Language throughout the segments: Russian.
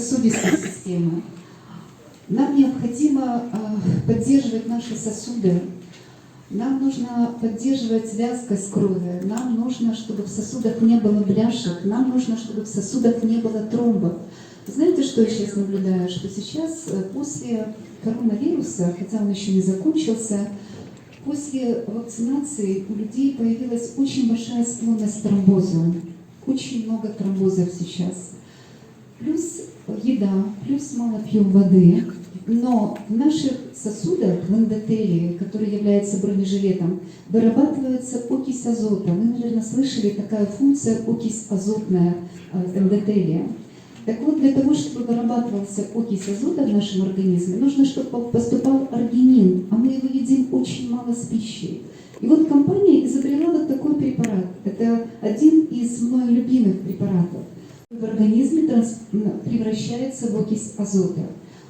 сосудистой системы. Нам необходимо э, поддерживать наши сосуды. Нам нужно поддерживать вязкость крови. Нам нужно, чтобы в сосудах не было бляшек. Нам нужно, чтобы в сосудах не было тромбов. Знаете, что я сейчас наблюдаю? Что сейчас э, после коронавируса, хотя он еще не закончился, после вакцинации у людей появилась очень большая склонность к тромбозу. Очень много тромбозов сейчас. Плюс еда, плюс мало пьем воды. Но в наших сосудах, в эндотелии, который является бронежилетом, вырабатывается окись азота. Вы, наверное, слышали такая функция окись азотная э, эндотелия. Так вот, для того, чтобы вырабатывался окись азота в нашем организме, нужно, чтобы поступал аргинин, а мы его едим очень мало с пищей. И вот компания изобрела вот такой препарат. Это один из моих любимых препаратов. Организме превращается в окись азота.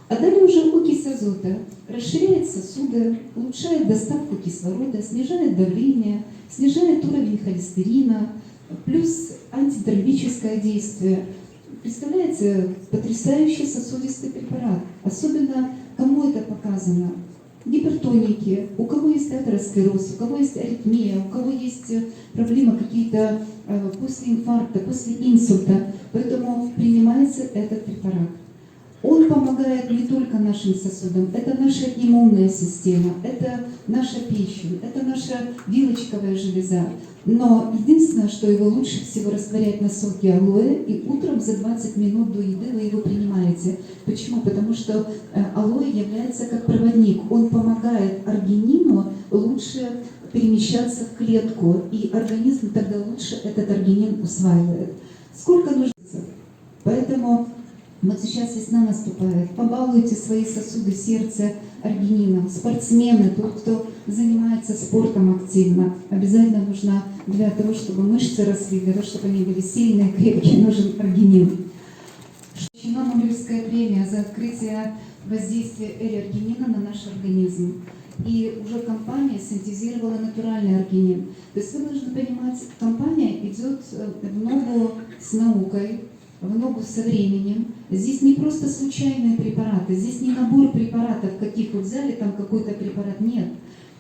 А далее уже окись азота расширяет сосуды, улучшает доставку кислорода, снижает давление, снижает уровень холестерина, плюс антитромбическое действие. Представляете, потрясающий сосудистый препарат. Особенно кому это показано? Гипертоники, у кого есть атеросклероз, у кого есть аритмия, у кого есть э, проблемы какие-то э, после инфаркта, после инсульта. Поэтому принимается этот препарат. Помогает не только нашим сосудам, это наша иммунная система, это наша печень, это наша вилочковая железа. Но единственное, что его лучше всего растворять на соке алоэ, и утром за 20 минут до еды вы его принимаете. Почему? Потому что э, алоэ является как проводник. Он помогает аргинину лучше перемещаться в клетку, и организм тогда лучше этот аргинин усваивает. Сколько нужно? Поэтому вот сейчас весна наступает. Побалуйте свои сосуды сердца аргинином. Спортсмены, тот, кто занимается спортом активно, обязательно нужно для того, чтобы мышцы росли, для того, чтобы они были сильные, крепкие, нужен аргинин. Получена Нобелевская премия за открытие воздействия L-аргинина на наш организм. И уже компания синтезировала натуральный аргинин. То есть вы должны понимать, компания идет э, в ногу с наукой, в ногу со временем. Здесь не просто случайные препараты, здесь не набор препаратов, каких вы взяли, там какой-то препарат, нет.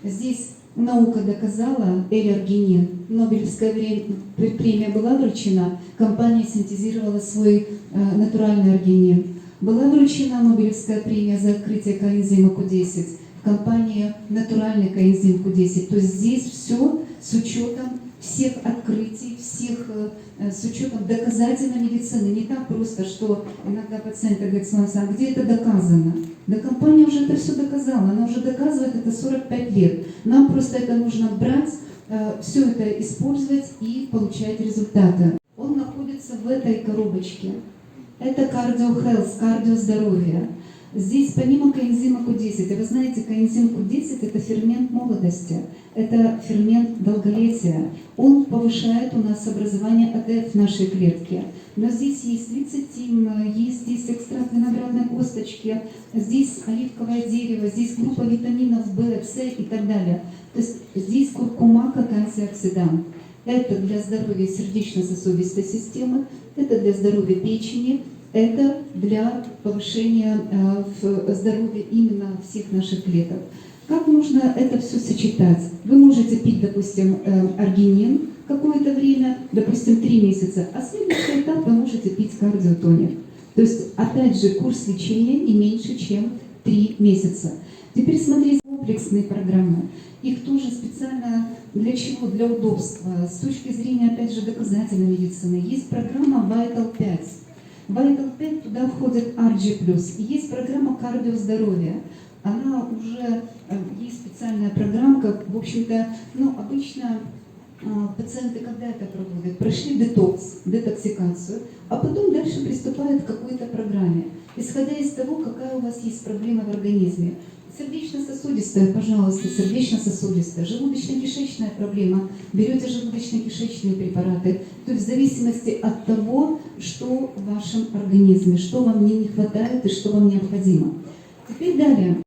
Здесь наука доказала L-аргинин, Нобелевская премия была вручена, компания синтезировала свой э, натуральный аргинин. Была вручена Нобелевская премия за открытие коэнзима Q10, компания натуральный коэнзим Q10. То есть здесь все с учетом всех открытий, всех э, э, с учетом доказательной медицины. Не так просто, что иногда пациенты говорят, «Слава, а где это доказано? Да компания уже это все доказала, она уже доказывает это 45 лет. Нам просто это нужно брать, все это использовать и получать результаты. Он находится в этой коробочке. Это кардио health, кардиоздоровье. Здесь помимо коэнзима Q10, и вы знаете, коэнзим Q10 это фермент молодости, это фермент долголетия. Он повышает у нас образование АТФ в нашей клетке. Но здесь есть лецитин, есть здесь экстракт виноградной косточки, здесь оливковое дерево, здесь группа витаминов В, С и так далее. То есть здесь куркума как антиоксидант. Это для здоровья сердечно-сосудистой системы, это для здоровья печени, это для повышения э, здоровья именно всех наших клеток. Как нужно это все сочетать? Вы можете пить, допустим, э, аргинин какое-то время, допустим, 3 месяца, а следующий этап вы можете пить кардиотоник. То есть, опять же, курс лечения не меньше, чем 3 месяца. Теперь смотрите комплексные программы. Их тоже специально для чего? Для удобства. С точки зрения, опять же, доказательной медицины. Есть программа Vital 5. Vital 5 туда входит RG+. И есть программа кардиоздоровья. Она уже, э, есть специальная программка, в общем-то, ну, обычно э, пациенты когда это проводят? Прошли детокс, детоксикацию, а потом дальше приступают к какой-то программе, исходя из того, какая у вас есть проблема в организме. Сердечно-сосудистая, пожалуйста, сердечно-сосудистая, желудочно-кишечная проблема, берете желудочно-кишечные препараты, зависимости от того, что в вашем организме, что вам не, хватает и что вам необходимо. Теперь далее.